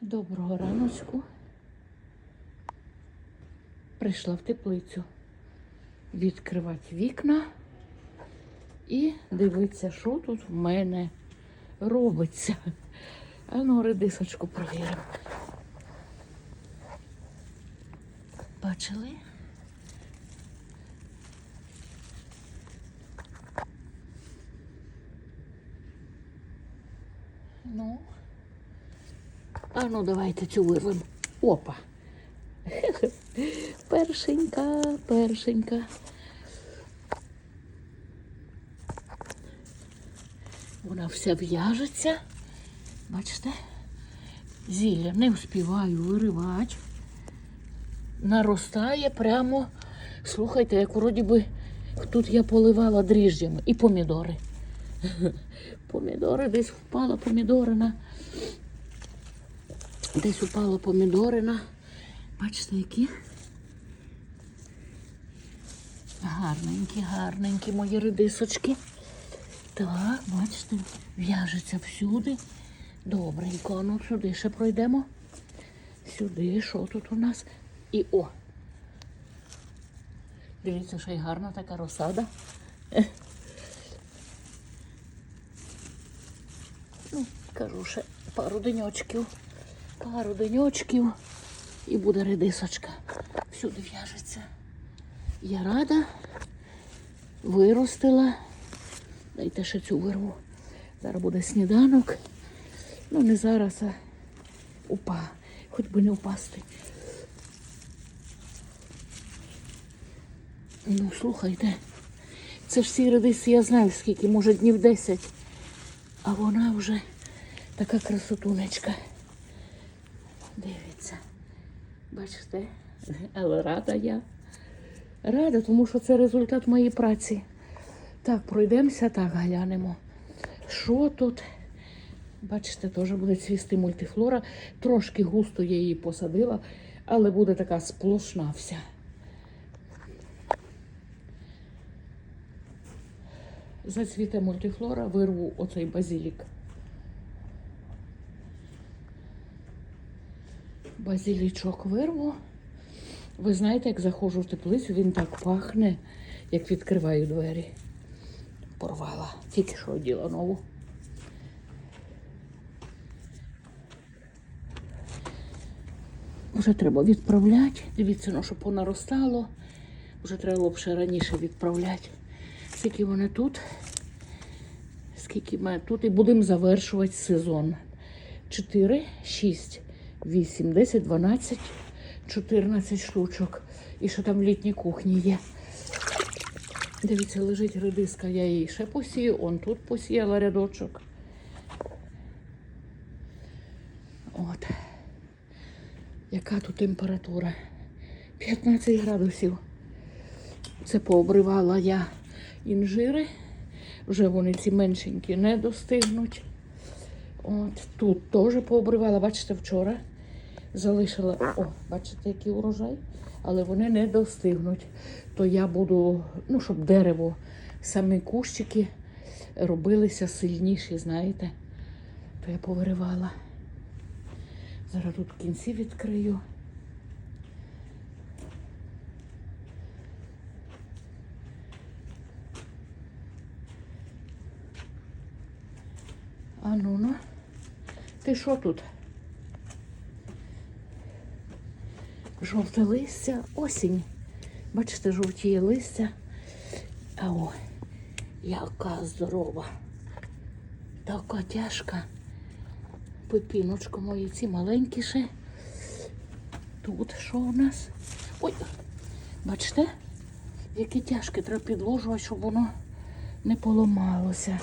Доброго раночку. Прийшла в теплицю відкривати вікна і дивитися, що тут в мене робиться. А ну, редисочку провіримо. Бачили? Ну. А ну давайте цю вирвемо. Опа. Першенька, першенька. Вона вся в'яжеться. Бачите? Зілля не вспіваю виривати. Наростає прямо. Слухайте, як вроді би тут я поливала дріжджями і помідори. Помідори десь впала помідорина. Десь упала помідорина. Бачите, які? Гарненькі, гарненькі мої редисочки. Так, бачите, в'яжеться всюди. Добренько, ну сюди ще пройдемо. Сюди, що тут у нас? І о! Дивіться, що й гарна така розсада. Ну, кажу ще пару деньочків. Пару деньочків і буде редисочка. Всюди в'яжеться. Я рада, виростила. Дайте ще цю вирву. Зараз буде сніданок. Ну, не зараз, а упа. Хоч би не впасти. Ну, слухайте, це ж ці редиси, я знаю скільки, може днів 10. А вона вже така красотунечка. Дивіться. Бачите? Але рада я. Рада, тому що це результат моєї праці. Так, пройдемося, так глянемо. Що тут? Бачите, теж буде цвісти мультифлора. Трошки густо я її посадила, але буде така сплошна вся. Зацвіте мультифлора, вирву оцей базилік. Базилічок вирву. Ви знаєте, як заходжу в теплицю, він так пахне, як відкриваю двері. Порвала. Тільки що оділа нову. Вже треба відправляти. Дивіться, ну, щоб понаростало. Вже треба було б ще раніше відправляти. Скільки вони тут? Скільки ми тут і будемо завершувати сезон. 4, 6, 8, 10, 12, 14 штучок. І що там в літній кухні є. Дивіться, лежить редиска, я її ще посію, он тут посіяла рядочок. От. Яка тут температура? 15 градусів. Це пообривала я інжири. Вже вони ці меншенькі не достигнуть. От тут теж пообривала, бачите, вчора залишила. О, бачите, який урожай, але вони не достигнуть. То я буду, ну, щоб дерево, самі кущики робилися сильніші, знаєте, то я повиривала. Зараз тут кінці відкрию. А ну ну, ти що тут? Жовте листя, осінь. Бачите, жовтіє листя. А о, яка здорова. Така тяжка. Пепіночко мої ці маленькі ще. Тут що у нас? Ой, бачите, які тяжкі треба підложувати, щоб воно не поламалося.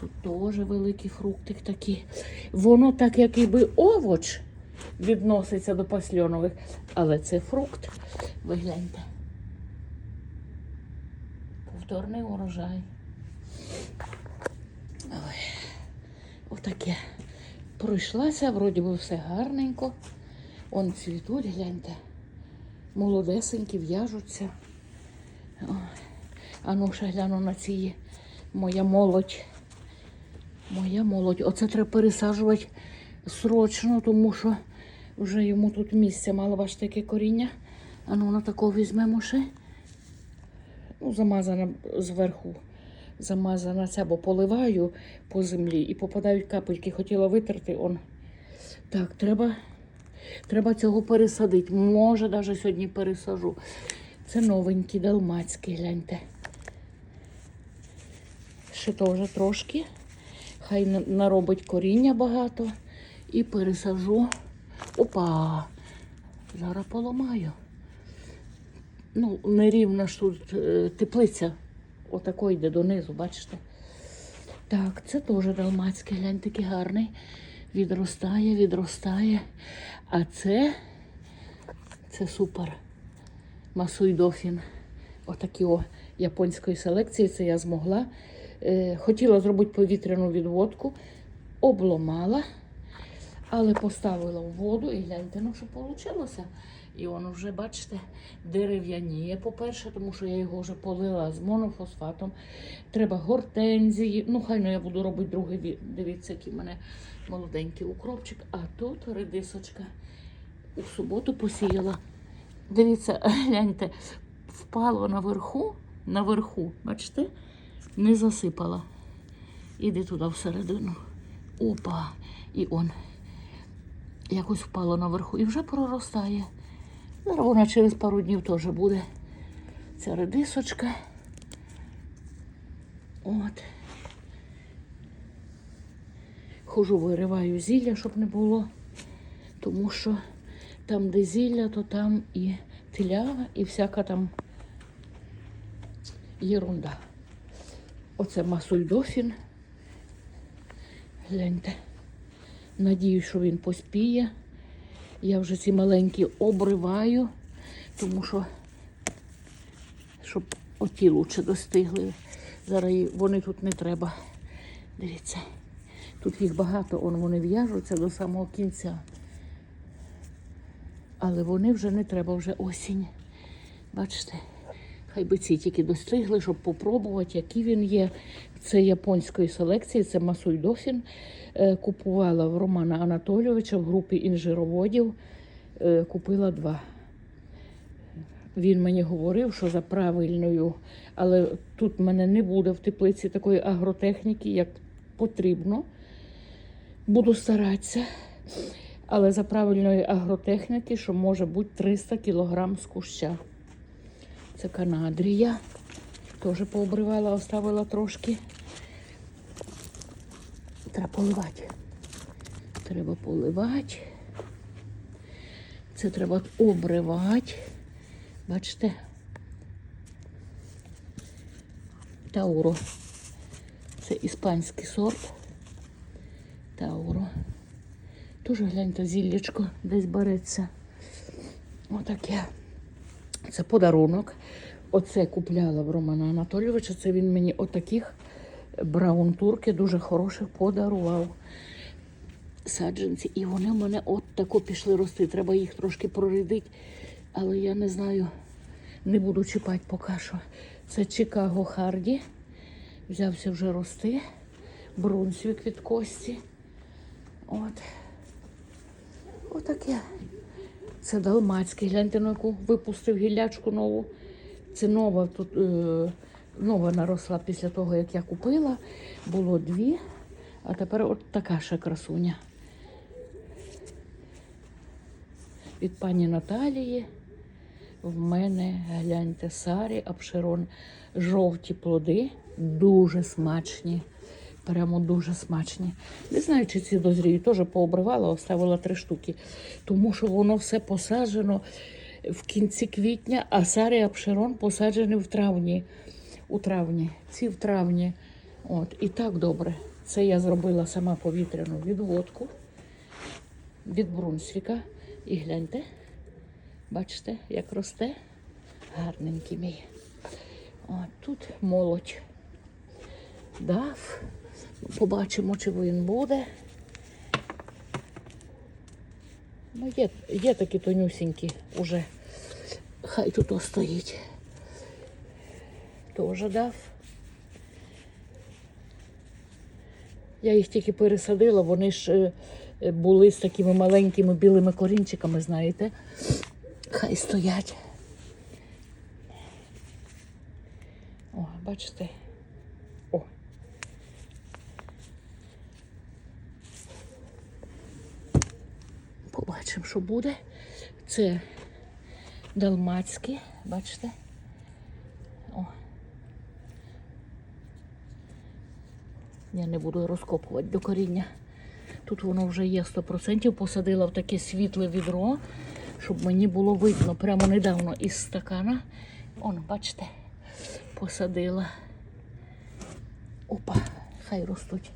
Тут теж великий фруктик такий. Воно так, як і би овоч відноситься до пасльонових, але це фрукт. Ви гляньте. Повторний урожай. Ой, отаке. Пройшлася, вроді би все гарненько. Он цвітуть, гляньте. Молодесенькі в'яжуться. Ой. А ну ще гляну на ці моя молодь. Моя молодь. Оце треба пересаджувати срочно, тому що вже йому тут місця мало бачите, яке коріння. А ну на такого візьмемо ще. Ну, замазана зверху. Замазана ця, бо поливаю по землі і попадають капельки. Хотіла витерти он. Так, треба, треба цього пересадити. Може, навіть сьогодні пересажу. Це новенький, далмацький, гляньте. Ще теж трошки. Хай наробить коріння багато. І пересажу. Опа! Зараз поламаю. Ну, нерівна ж тут е, теплиця. Отако йде донизу, бачите? Так, це теж далмацький, глянь, такий гарний. Відростає, відростає. А це, це супер. Масуй дофін. Отакі о японської селекції. Це я змогла. Е, хотіла зробити повітряну відводку, обломала, але поставила в воду і гляньте, ну що вийшло. І воно вже, бачите, дерев'яніє, по-перше, тому що я його вже полила з монофосфатом. Треба гортензії. Ну, хай ну я буду робити другий. ві- Дивіться, який в мене молоденький укропчик. А тут редисочка. У суботу посіяла. Дивіться, гляньте, впало наверху, наверху, бачите, не засипала. Іди туди всередину. Опа. І он. Якось впало наверху і вже проростає. Зараз вона через пару днів теж буде. Ця редисочка. От. Хожу, вириваю зілля, щоб не було. Тому що там, де зілля, то там і теляга, і всяка там єрунда. Оце масульдофін. Гляньте. Надію, що він поспіє. Я вже ці маленькі обриваю, тому що щоб оті лучше достигли. Зараз вони тут не треба. Дивіться, тут їх багато, он вони в'яжуться до самого кінця. Але вони вже не треба, вже осінь. Бачите? Хай би ці тільки достигли, щоб попробувати, який він є. Це японської селекції, це Масуй Дофін. Е, Купувала в Романа Анатолійовича в групі інжироводів. Е, Купила два. Він мені говорив, що за правильною, але тут в мене не буде в теплиці такої агротехніки, як потрібно. Буду старатися. Але за правильної агротехніки, що може бути 300 кг з куща. Це канадрія. Теж пообривала, оставила трошки. Треба поливати. Треба поливати. Це треба обривати. Бачите? Тауро. Це іспанський сорт. Тауро. Дуже гляньте, зіллячко десь береться. Отаке. Це подарунок. Оце купляла в Романа Анатолійовича. Це він мені отаких браун-турки дуже хороших подарував. Саджанці. І вони в мене от тако пішли рости. Треба їх трошки прорядити. Але я не знаю, не буду чіпати поки що. Це Чикаго Харді. Взявся вже рости. Брунсвік від кості. От. Отаке. Це далмацький. Гляньте, на яку випустив гіллячку нову. Це нова тут е, нова наросла після того, як я купила. Було дві, а тепер от така ще красуня. Від пані Наталії. В мене, гляньте, сарі, обширон, жовті плоди, дуже смачні. Прямо дуже смачні. Не знаю, чи ці дозріють, теж пообривала, оставила три штуки. Тому що воно все посаджено в кінці квітня, а сарі обширон посаджений в травні. У травні. Ці в травні. От, і так добре. Це я зробила сама повітряну відводку від Брунсвіка. І гляньте, бачите, як росте. Гарненький мій. От тут молодь дав. Побачимо, чи він буде. Ну, є, є такі тонюсінькі уже. Хай тут стоїть. Тоже дав. Я їх тільки пересадила, вони ж е, були з такими маленькими білими корінчиками, знаєте. Хай стоять. О, бачите? Побачимо, що буде. Це далмацькі, бачите? О. Я не буду розкопувати до коріння. Тут воно вже є 100%. Посадила в таке світле відро, щоб мені було видно прямо недавно із стакана. Он, бачите, посадила. Опа, хай ростуть.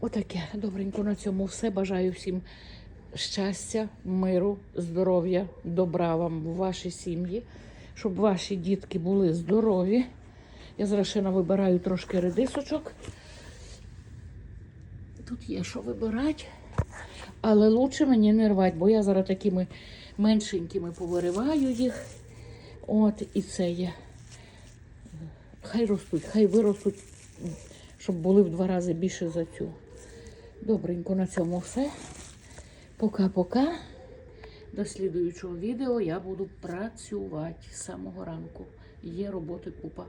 Отаке. Добренько на цьому все. Бажаю всім щастя, миру, здоров'я, добра вам в вашій сім'ї, щоб ваші дітки були здорові. Я зараз вибираю трошки редисочок. Тут є що вибирати. Але лучше мені не рвати, бо я зараз такими меншенькими повириваю їх. От і це є. Хай ростуть, хай виростуть, щоб були в два рази більше за цю. Добренько на цьому все. Пока-пока. До слідуючого відео я буду працювати з самого ранку. Є роботи купа.